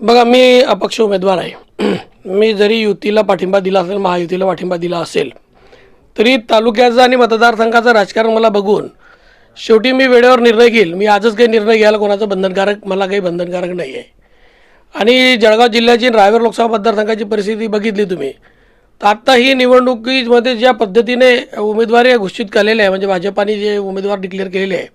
बघा मी अपक्ष उमेदवार आहे. मी जरी युतीला पाठिंबा दिला असेल महायुतीला पाठिंबा दिला असेल तरी तालुक्याचं आणि मतदारसंघाचं राजकारण मला बघून शेवटी मी वेळेवर निर्णय घेईल. मी आजच काही निर्णय घ्यायला कोणाचं बंधनकारक मला काही बंधनकारक नाही आहे आणि जळगाव जिल्ह्याची रायगड लोकसभा मतदारसंघाची परिस्थिती बघितली तुम्ही तर आत्ता ही निवडणुकीमध्ये ज्या पद्धतीने उमेदवारी घोषित केलेल्या आहे म्हणजे भाजपाने जे उमेदवार डिक्लेअर केलेले आहे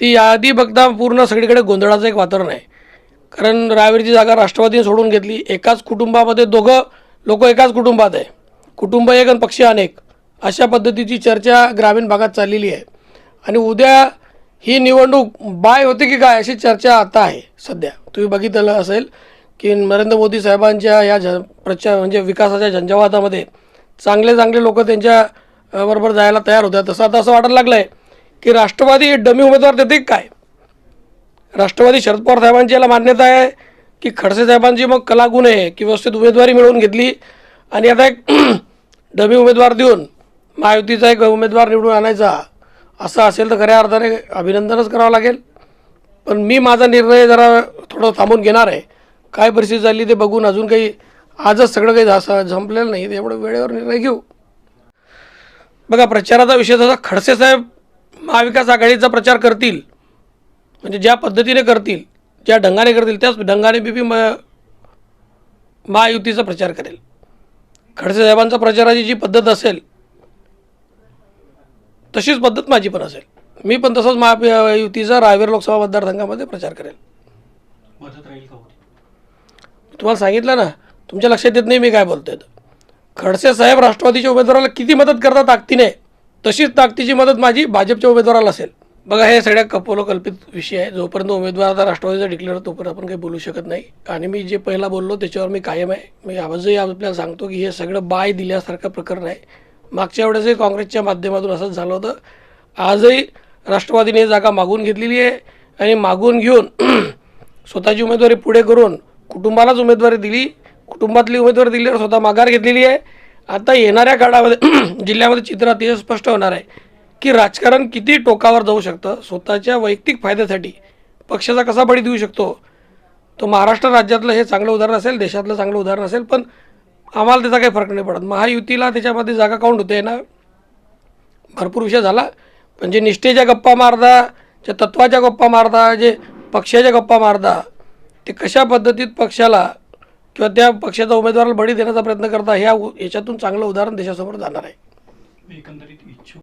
ती यादी बघता पूर्ण सगळीकडे गोंधळाचं एक वातावरण आहे. कारण रायवरची जागा राष्ट्रवादीने सोडून घेतली. एकाच कुटुंबामध्ये दोघं लोक एकाच कुटुंबात आहे. कुटुंब एक आणि पक्षी अनेक. अशा पद्धतीची चर्चा ग्रामीण भागात चाललेली आहे. आणि उद्या ही निवडणूक बाय होते की काय अशी चर्चा आता आहे सध्या. तुम्ही बघितलं असेल की नरेंद्र मोदी साहेबांच्या या झ प्रचार म्हणजे विकासाच्या झंझावातामध्ये चांगले चांगले लोक त्यांच्या बरोबर जायला तयार होत्या. तसं आता असं वाटायला लागलं आहे की राष्ट्रवादी डमी उमेदवार देते काय? राष्ट्रवादी शरद पवार साहेबांची याला मान्यता आहे की खडसे साहेबांची मग कलागुण आहे की व्यवस्थित उमेदवारी मिळवून घेतली. आणि आता एक डमी उमेदवार देऊन महायुतीचा एक उमेदवार निवडून आणायचा असं असेल तर खऱ्या अर्थाने अभिनंदनच करावं लागेल. पण मी माझा निर्णय जरा थोडं थांबून घेणार आहे. काय परिस्थिती झाली ते बघून अजून काही आजच सगळं काही झा- संपलेलं नाही तेवढं वेळेवर निर्णय घेऊ. बघा प्रचाराचा विषय जसा खडसे साहेब महाविकास आघाडीचा प्रचार करतील. म्हणजे ज्या पद्धतीने करतील ज्या ढंगाने करतील त्याच ढंगाने बी बी म महायुतीचा प्रचार करेल. खडसे साहेबांचा प्रचाराची जी पद्धत असेल तशीच पद्धत माझी पण असेल. मी पण तसंच महायुतीचा रायवेर लोकसभा मतदारसंघामध्ये प्रचार करेल. तुम्हाला सांगितलं ना तुमच्या लक्षात येत नाही मी काय बोलतोय. खडसे साहेब राष्ट्रवादीच्या उमेदवाराला किती मदत करतात ताकदीने तशीच ताकदीची मदत माझी भाजपच्या उमेदवाराला असेल. बघा हे सगळ्या कपोलकल्पित विषय आहे. जोपर्यंत उमेदवार आता राष्ट्रवादीचा डिक्लेअर तोपर्यंत आपण काही बोलू शकत नाही. आणि मी जे पहिला बोललो त्याच्यावर मी कायम आहे. मी आवाजही आपल्याला सांगतो की हे सगळं बाय दिल्यासारखं प्रकरण आहे. मागच्या वेळेसही काँग्रेसच्या माध्यमातून असंच झालं होतं. आजही राष्ट्रवादीने ही जागा मागून घेतलेली आहे आणि मागून घेऊन स्वतःची उमेदवारी पुढे करून कुटुंबालाच उमेदवारी दिली. कुटुंबातली उमेदवारी दिल्यावर स्वतः माघार घेतलेली आहे. आता येणाऱ्या काळामध्ये जिल्ह्यामध्ये चित्र अतिशय स्पष्ट होणार आहे. की राजकारण किती टोकावर जाऊ शकतं? स्वतःच्या वैयक्तिक फायद्यासाठी. पक्षाचा कसा बळी देऊ शकतो? तो महाराष्ट्र राज्यातलं हे चांगलं उदाहरण असेल देशातलं चांगलं उदाहरण असेल पण आम्हाला त्याचा काही फरक नाही पडत. महायुतीला त्याच्यामध्ये जागा काउंट होते ना? भरपूर विषय झाला. पण जे निष्ठेच्या गप्पा मारता जे तत्वाच्या गप्पा मारता जे पक्षाच्या गप्पा मारता ते कशा पद्धतीत पक्षाला किंवा त्या पक्षाच्या उमेदवाराला बळी देण्याचा प्रयत्न करता ह्या उ- याच्यातून चांगलं उदाहरण देशासमोर जाणार आहे. एकंदरीत इच्छुक